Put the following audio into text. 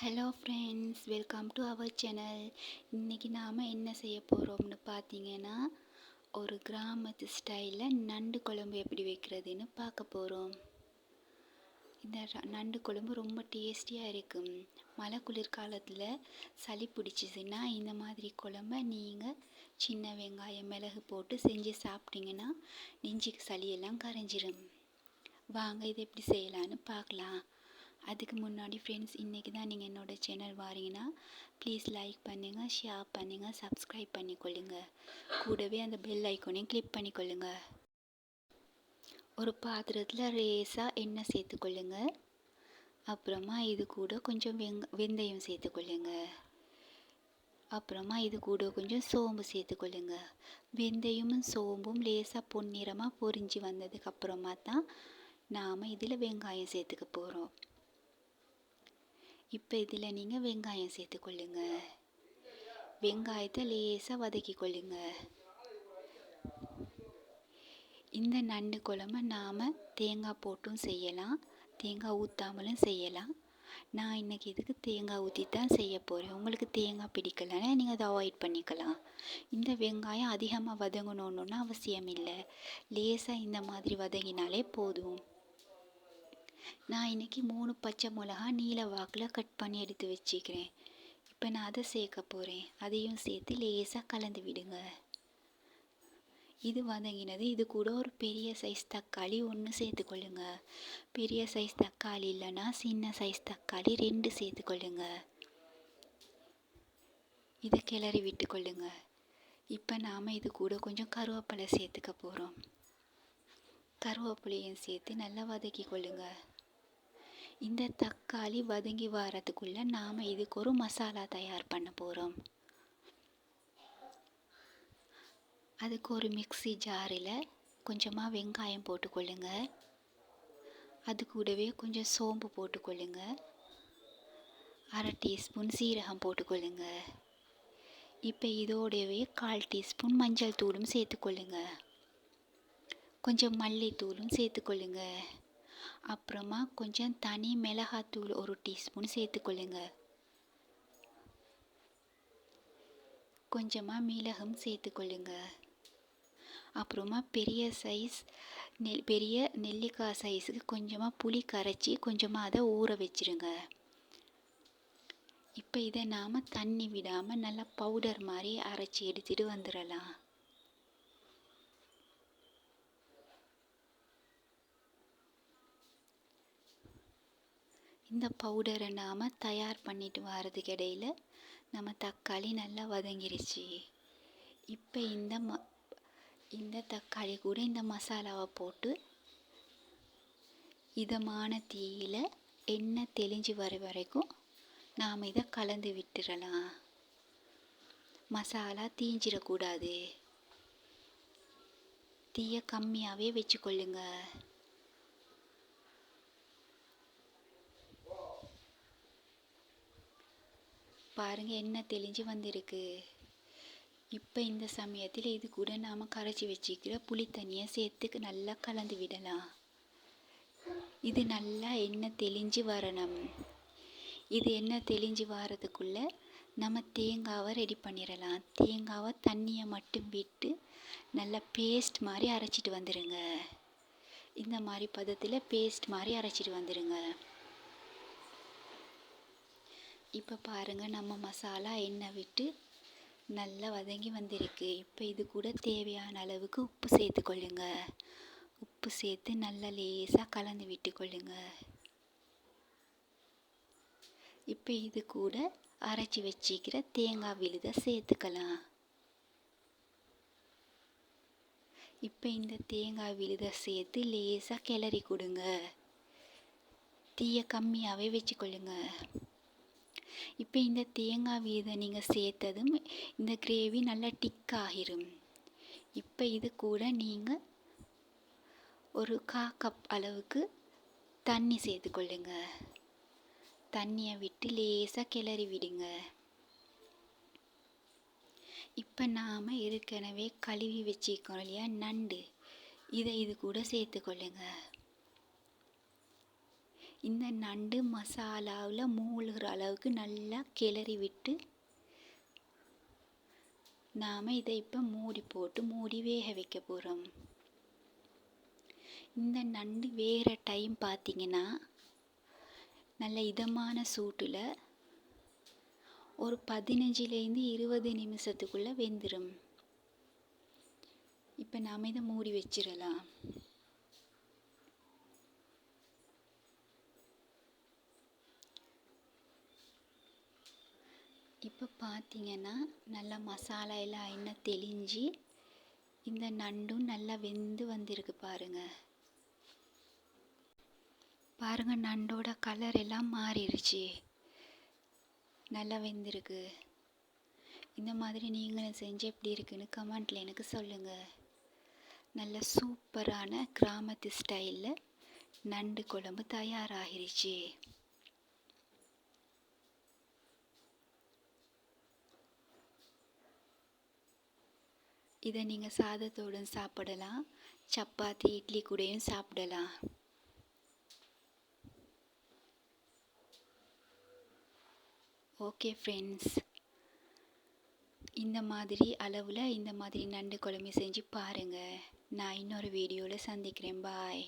Hello friends welcome to our channel இன்றைக்கி நாம் என்ன செய்ய போகிறோம்னு பார்த்தீங்கன்னா ஒரு கிராமத்து ஸ்டைலில் நண்டு குழம்பு எப்படி வைக்கிறதுன்னு பார்க்க போகிறோம் இந்த நண்டு குழம்பு ரொம்ப டேஸ்டியாக இருக்கும் மழை குளிர்காலத்தில் சளி பிடிச்சிதுன்னா இந்த மாதிரி குழம்ப நீங்கள் சின்ன வெங்காயம் மிளகு போட்டு செஞ்சு சாப்பிட்டீங்கன்னா நெஞ்சுக்கு சளியெல்லாம் கரைஞ்சிரும். வாங்க இதை எப்படி செய்யலான்னு பார்க்கலாம். அதுக்கு முன்னாடி ஃப்ரெண்ட்ஸ் இன்றைக்கி தான் நீங்கள் என்னோடய சேனல் வாரீங்கன்னா ப்ளீஸ் லைக் பண்ணுங்கள் ஷேர் பண்ணுங்கள் சப்ஸ்கிரைப் பண்ணிக்கொள்ளுங்க. கூடவே அந்த பெல் ஐக்கோனையும் கிளிக் பண்ணிக்கொள்ளுங்க. ஒரு பாத்திரத்தில் லேசாக எண்ணெய் சேர்த்துக்கொள்ளுங்க. அப்புறமா இது கூட கொஞ்சம் வெங் வெந்தயம் சேர்த்துக்கொள்ளுங்க. அப்புறமா இது கூட கொஞ்சம் சோம்பு சேர்த்துக்கொள்ளுங்க. வெந்தயமும் சோம்பும் லேசாக பொன்னிறமாக பொரிஞ்சு வந்ததுக்கப்புறமா தான் நாம் இதில் வெங்காயம் சேர்த்துக்க போகிறோம் இப்போ இதில் நீங்கள் வெங்காயம் சேர்த்துக்கொள்ளுங்க வெங்காயத்தை லேசாக வதக்கி கொள்ளுங்க. இந்த நண்டு குழம்ப நாம் தேங்காய் போட்டும் செய்யலாம். தேங்காய் ஊற்றாமலும் செய்யலாம். நான் இன்றைக்கி இதுக்கு தேங்காய் ஊற்றி தான் செய்ய போகிறேன் உங்களுக்கு தேங்காய் பிடிக்கலன்னா நீங்கள் அதை அவாய்ட் பண்ணிக்கலாம். இந்த வெங்காயம் அதிகமாக வதங்கணுன்னு அவசியம் இல்லை லேசாக இந்த மாதிரி வதங்கினாலே போதும். நான் இன்னைக்கு மூணு பச்சை மிளகா நீல வாக்கில் கட் பண்ணி எடுத்து வச்சுக்கிறேன். இப்போ நான் அதை சேர்க்க போகிறேன் அதையும் சேர்த்து லேசாக கலந்து விடுங்க. இது வதங்கினது. இது கூட ஒரு பெரிய சைஸ் தக்காளி ஒன்று சேர்த்துக்கொள்ளுங்க பெரிய சைஸ் தக்காளி இல்லைன்னா சின்ன சைஸ் தக்காளி ரெண்டு சேர்த்துக்கொள்ளுங்க இதை கிளறி விட்டுக்கொள்ளுங்க இப்போ நாம் இது கூட கொஞ்சம் கருவேப்பிலை சேர்த்துக்க போகிறோம் கருவேப்பிலையும் சேர்த்து நல்லா வதக்கி கொள்ளுங்கள் இந்த தக்காளி வதங்கி வரதுக்குள்ளே நாம் இதுக்கு ஒரு மசாலா தயார் பண்ண போகிறோம் அதுக்கு ஒரு மிக்ஸி ஜாரில் கொஞ்சமாக வெங்காயம் போட்டுக்கொள்ளுங்க. அது கூடவே கொஞ்சம் சோம்பு போட்டுக்கொள்ளுங்க. அரை டீஸ்பூன் சீரகம் போட்டுக்கொள்ளுங்க. இப்போ இதோடவே கால் டீஸ்பூன் மஞ்சள் தூளும் சேர்த்துக்கொள்ளுங்க. கொஞ்சம் மல்லித்தூளும் சேர்த்துக்கொள்ளுங்க. அப்புறமா கொஞ்சம் தனி மிளகாத்தூள் ஒரு டீஸ்பூன் சேர்த்துக்கொள்ளுங்க. கொஞ்சமாக மிளகும் சேர்த்துக்கொள்ளுங்க. அப்புறமா பெரிய சைஸ் நெல் பெரிய நெல்லிக்காய் சைஸுக்கு கொஞ்சமாக புளி கரைச்சி கொஞ்சமாக அதை ஊற வச்சிருங்க. இப்போ இதை நாம் தண்ணி விடாமல் நல்லா பவுடர் மாதிரி அரைச்சி எடுத்துகிட்டு வந்துடலாம். இந்த பவுடரை நாம் தயார் பண்ணிட்டு வர்றதுக்கு இடையில நம்ம தக்காளி நல்லா வதங்கிருச்சு. இப்போ இந்த ம இந்த தக்காளி கூட இந்த மசாலாவை போட்டு இதமான தீயில் எண்ணெய் தெளிஞ்சு வர வரைக்கும் நாம் இதை கலந்து விட்டுறலாம். மசாலா தீஞ்சிடக்கூடாது தீயை கம்மியாகவே வச்சுக்கொள்ளுங்கள் பாருங்க என்ன தெளிஞ்சு வந்திருக்கு. இப்போ இந்த சமயத்தில் இது கூட நாம் கரைச்சி வச்சுக்கிற புளி தண்ணியை சேர்த்துக்கு நல்லா கலந்து விடலாம். இது நல்லா எண்ணெய் தெளிஞ்சு வரணும். இது எண்ணெய் தெளிஞ்சு வரதுக்குள்ளே நம்ம தேங்காவை ரெடி பண்ணிடலாம் தேங்காவை தண்ணியை மட்டும் விட்டு நல்லா பேஸ்ட் மாதிரி அரைச்சிட்டு வந்துடுங்க இந்த மாதிரி பதத்தில் பேஸ்ட் மாதிரி அரைச்சிட்டு வந்துடுங்க இப்போ பாருங்கள் நம்ம மசாலா எண்ணெய் விட்டு நல்லா வதங்கி வந்திருக்கு. இப்போ இது கூட தேவையான அளவுக்கு உப்பு சேர்த்து கொள்ளுங்க. உப்பு சேர்த்து நல்லா லேசாக கலந்து விட்டுக்கொள்ளுங்க இப்போ இது கூட அரைச்சி வச்சிக்கிற தேங்காய் விழுதை சேர்த்துக்கலாம். இப்போ இந்த தேங்காய் விழுதை சேர்த்து லேசாக கிளறி கொடுங்க. தீயை கம்மியாகவே வச்சுக்கொள்ளுங்க இப்போ இந்த தேங்காய் வீதை நீங்கள் சேர்த்ததும் இந்த கிரேவி நல்லா டிக் ஆகிரும் இப்போ இது கூட நீங்கள் ஒரு கா கப் அளவுக்கு தண்ணி சேர்த்துக்கொள்ளுங்க தண்ணியை விட்டு லேசாக கிளறி விடுங்க. இப்போ நாம் ஏற்கனவே கழுவி வச்சிருக்கோம் இல்லையா? நண்டு. இதை இது கூட சேர்த்து கொள்ளுங்கள் இந்த நண்டு மசாலாவில் மூழ்கிற அளவுக்கு நல்லா கிளறி விட்டு நாம் இதை இப்போ மூடி போட்டு மூடி வேக வைக்க போகிறோம் இந்த நண்டு வேறு டைம் பார்த்தீங்கன்னா நல்ல இதமான சூட்டில் ஒரு பதினஞ்சுலேருந்து இருபது நிமிஷத்துக்குள்ளே வெந்துடும் இப்போ நாம் இதை மூடி வச்சிடலாம். இப்போ பார்த்தீங்கன்னா நல்லா மசாலா எல்லாம் எண்ணெய் தெளிஞ்சு இந்த நண்டும் நல்லா வெந்து வந்திருக்கு பாருங்கள் பாருங்கள் நண்டோட கலர் எல்லாம் மாறிடுச்சு. நல்லா வெந்திருக்கு. இந்த மாதிரி நீங்களும் செஞ்சு எப்படி இருக்குன்னு கமெண்ட்டில் எனக்கு சொல்லுங்கள் நல்ல சூப்பரான கிராமத்து ஸ்டைலில் நண்டு குழம்பு தயாராகிருச்சு. இதை நீங்கள் சாதத்தோடும் சாப்பிடலாம். சப்பாத்தி இட்லி கூடையும் சாப்பிடலாம். ஓகே ஃப்ரெண்ட்ஸ் இந்த மாதிரி அளவில் இந்த மாதிரி நண்டு குழம்பு செஞ்சு பாருங்கள் நான் இன்னொரு வீடியோவில் சந்திக்கிறேன். பாய்